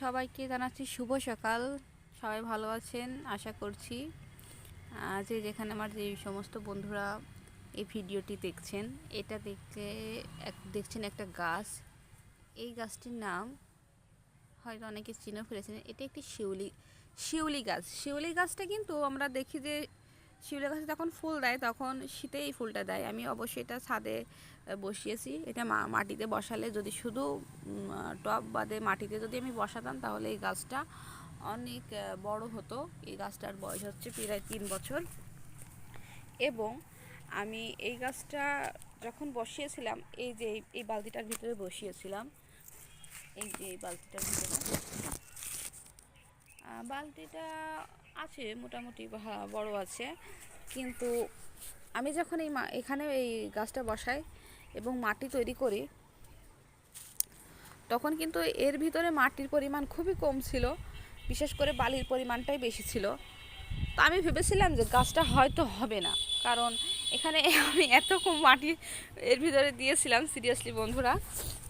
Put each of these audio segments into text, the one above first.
সবাইকে জানাচ্ছি শুভ সকাল। সবাই ভালো আছেন? আশা করছি। যে যেখানে আমার যে সমস্ত বন্ধুরা এই ভিডিওটি দেখছেন, এটা দেখতে দেখছেন একটা গাছ। এই গাছটির নাম হয়তো অনেকে চিনে ফেলেছেন। এটা একটি শিউলি শিউলি গাছ। শিউলি গাছটা কিন্তু আমরা দেখি যে শিউলি গাছে যখন ফুল দেয়, তখন শীতে এই ফুলটা দেয়। আমি অবশ্যই এটা ছাদে বসিয়েছি। এটা মাটিতে বসালে যদি শুধু টব বাদে মাটিতে যদি আমি বসাতাম, তাহলে এই গাছটা অনেক বড় হতো। এই গাছটার বয়স হচ্ছে প্রায় তিন বছর। এবং আমি এই গাছটা যখন বসিয়েছিলাম, এই যে এই বালতিটার ভিতরে বসিয়েছিলাম, এই যে এই বালতিটার ভিতরে। বালতিটা আছে, মোটামুটি বড় আছে। কিন্তু আমি যখন এই এখানে এই গাছটা বসাই এবং মাটি তৈরি করি, তখন কিন্তু এর ভিতরে মাটির পরিমাণ খুবই কম ছিল। বিশেষ করে বালির পরিমাণটাই বেশি ছিল। তো আমি ভেবেছিলাম যে গাছটা হয়তো হবে না। কারণ এখানে আমি এত কম মাটি এর ভিতরে দিয়েছিলাম, সিরিয়াসলি বন্ধুরা।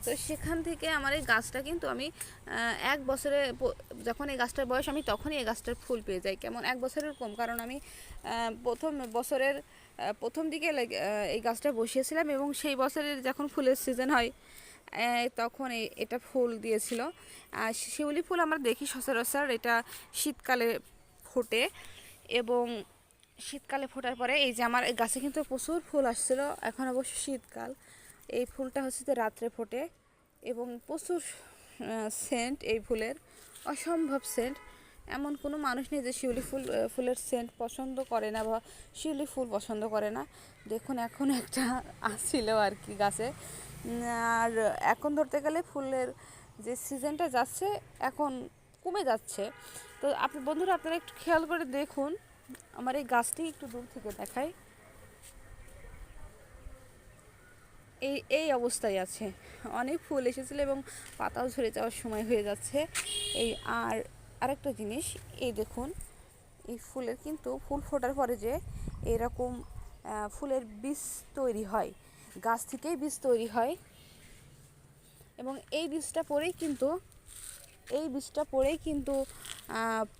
তো সেখান থেকে আমার এই গাছটা কিন্তু আমি এক বছরে যখন এই গাছটার বয়স আমি তখনই এই গাছটার ফুল পেয়ে যাই। কেমন এক বছরের কম, কারণ আমি প্রথম বছরের প্রথম দিকে এই গাছটা বসিয়েছিলাম এবং সেই বছরের যখন ফুলের সিজন হয় তখন এটা ফুল দিয়েছিল। আর শিউলি ফুল আমরা দেখি সচরাচর এটা শীতকালে ফোটে এবং শীতকালে ফোটার পরে এই যে আমার গাছে কিন্তু প্রচুর ফুল আসছিল, এখন অবশ্য শীতকাল। এই ফুলটা হচ্ছে যে রাত্রে ফোটে এবং প্রচুর সেন্ট এই ফুলের, অসম্ভব সেন্ট এমন কোনো মানুষ নেই যে শিউলি ফুল ফুলের সেন্ট পছন্দ করে না বা শিউলি ফুল পছন্দ করে না। দেখুন, এখন একটা আসছিল আর কি গাছে। আর এখন ধরতে গেলে ফুলের যে সিজনটা যাচ্ছে, এখন কমে যাচ্ছে। তো আপনি বন্ধুরা, আপনারা একটু খেয়াল করে দেখুন। আমার এই গাছটি একটু দূর থেকে দেখাই। এই এই অবস্থায় আছে। অনেক ফুল এসেছিল এবং পাতাও ঝরে যাওয়ার সময় হয়ে যাচ্ছে। এই আর আরেকটা জিনিস, এই দেখুন, এই ফুলের কিন্তু ফুল ফোটার পরে যে এরকম ফুলের বীজ তৈরি হয়। গাছ থেকেই বীজ তৈরি হয়। এবং এই বীজটা পরেই কিন্তু, এই বীজটা পরেই কিন্তু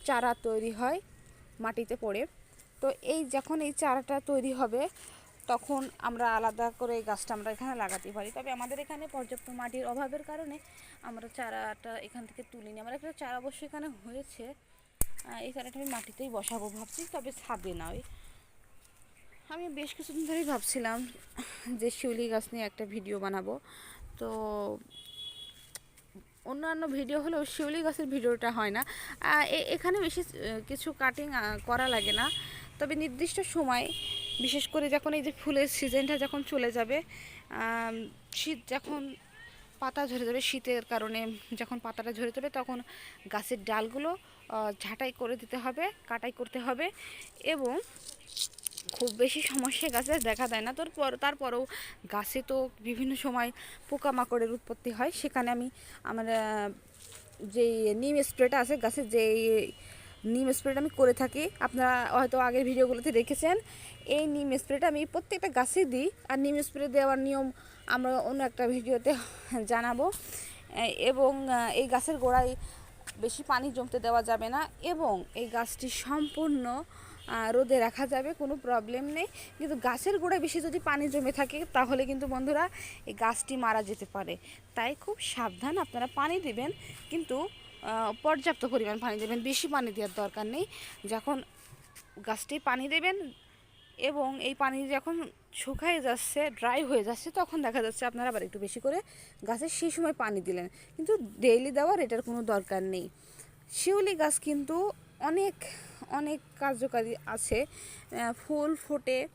চারা তৈরি হয় মাটিতে পড়ে। তো এই যখন এই চারাটা তৈরি হবে তখন আমরা আলাদা করে এই গাছটা আমরা এখানে লাগাতে পারি। তবে আমাদের এখানে পর্যাপ্ত মাটির অভাবের কারণে আমরা চারাটা এখান থেকে তুলিনি। আমার একটা চারা অবশ্যই এখানে হয়েছে। এই চারাটা আমি মাটিতেই বসাবো ভাবছি, তবে ছাদে নয়। আমি বেশ কিছুদিন ধরেই ভাবছিলাম যে শিউলি গাছ নিয়ে একটা ভিডিও বানাবো। তো অন্যান্য ভিডিও হলেও শিউলি গাছের ভিডিওটা হয় না। এখানে বেশি কিছু কাটিং করা লাগে না। তবে নির্দিষ্ট সময় বিশেষ করে যখন এই যে ফুলের সিজনটা যখন চলে যাবে শীত যখন পাতা ঝরে যাবে, শীতের কারণে যখন পাতাটা ঝরে যাবে তখন গাছের ডালগুলো ঝাঁটাই করে দিতে হবে, কাটাই করতে হবে এবং খুব বেশি সমস্যা গাছে দেখা দেয় না। তোর পর, তারপরেও গাছে তো বিভিন্ন সময় পোকামাকড়ের উৎপত্তি হয়। সেখানে আমি আমার যে নিম স্প্রেটা আছে গাছের যে নিম স্প্রেটা আমি করে থাকি। আপনারা হয়তো আগের ভিডিওগুলোতে দেখেছেন, এই নিম স্প্রেটা আমি প্রত্যেকটা গাছে দিই আর নিম স্প্রে দেওয়ার নিয়ম আমরা অন্য একটা ভিডিওতে জানাব। এবং এই গাছের গোড়ায় বেশি পানি জমতে দেওয়া যাবে না এবং এই গাছটি সম্পূর্ণ রোদে রাখা যাবে, কোনো প্রবলেম নেই। কিন্তু গাছের গোড়ায় বেশি যদি পানি জমে থাকে, তাহলে কিন্তু বন্ধুরা এই গাছটি মারা যেতে পারে। তাই খুব সাবধান, আপনারা পানি দিবেন, কিন্তু পর্যাপ্ত পরিমাণ পানি দেবেন, বেশি পানি দেওয়ার দরকার নেই। যখন গাছটি পানি দেবেন এবং এই পানি যখন শুকায় যাচ্ছে ড্রাই হয়ে যাচ্ছে, তখন দেখা যাচ্ছে আপনারা আবার একটু বেশি করে গাছে সেই সময় পানি দিলেন। কিন্তু ডেইলি দেওয়ার এটার কোনো দরকার নেই। শিউলি গাছ কিন্তু অনেক অনেক কার্যকারী আছে। ফুল ফোটে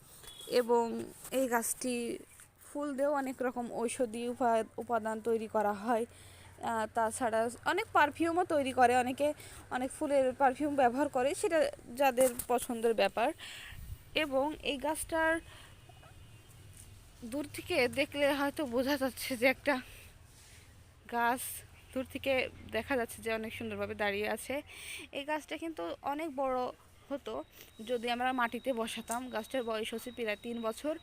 এবং এই গাছটি ফুল দিয়েও অনেক রকম ঔষধি উপা- উপাদান তৈরি করা হয়। তাছাড়া অনেক পারফিউমও তৈরি করে, অনেকে অনেক ফুলের পারফিউম ব্যবহার করে, সেটা যাদের পছন্দের ব্যাপার। এবং এই গাছটার দূর থেকে দেখলে হয়তো বোঝা যাচ্ছে যে একটা গাছ দূর থেকে দেখা যাচ্ছে যে অনেক সুন্দরভাবে দাঁড়িয়ে আছে। এই গাছটা কিন্তু অনেক বড় হতো, যদি আমরা মাটিতে বসাতাম। গাছটার বয়স হচ্ছে প্রায় তিন বছর।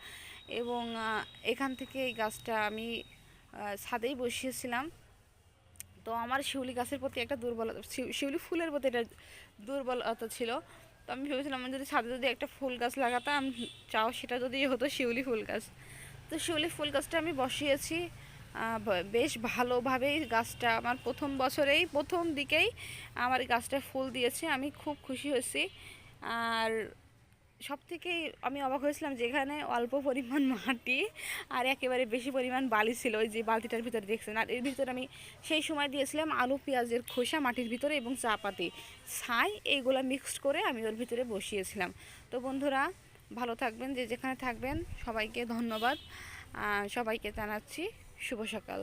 এবং এখান থেকে এই গাছটা আমি ছাদেই বসিয়েছিলাম। তো আমার শিউলি গাছের প্রতি একটা দুর্বলতা শিউ- শিউলি ফুলের প্রতি একটা দুর্বলতা ছিল। তো আমি ভেবেছিলাম আমি যদি ছাদে যদি একটা ফুল গাছ লাগাতাম, চাও সেটা যদি হতো শিউলি ফুল গাছ। তো শিউলি ফুল গাছটা আমি বসিয়েছি। বেশ ভালোভাবেই গাছটা আমার প্রথম বছরেই, প্রথম দিকেই আমার গাছটা ফুল দিয়েছে। আমি খুব খুশি হয়েছি। আর সব থেকে আমি অবাক হয়েছিলাম যেখানে অল্প পরিমাণ মাটি আর একেবারে বেশি পরিমাণ বালি ছিল ওই যে বালতিটার ভিতরে, দেখছেন? আর এর ভিতরে আমি সেই সময় দিয়েছিলাম আলু, পেঁয়াজের খোসা, মাটির ভিতরে এবং চা পাতি ছাই, এইগুলা মিক্সড করে আমি ওর ভিতরে বসিয়েছিলাম। তো বন্ধুরা, ভালো থাকবেন, যে যেখানে থাকবেন, সবাইকে ধন্যবাদ। সবাইকে জানাচ্ছি শুভ সকাল।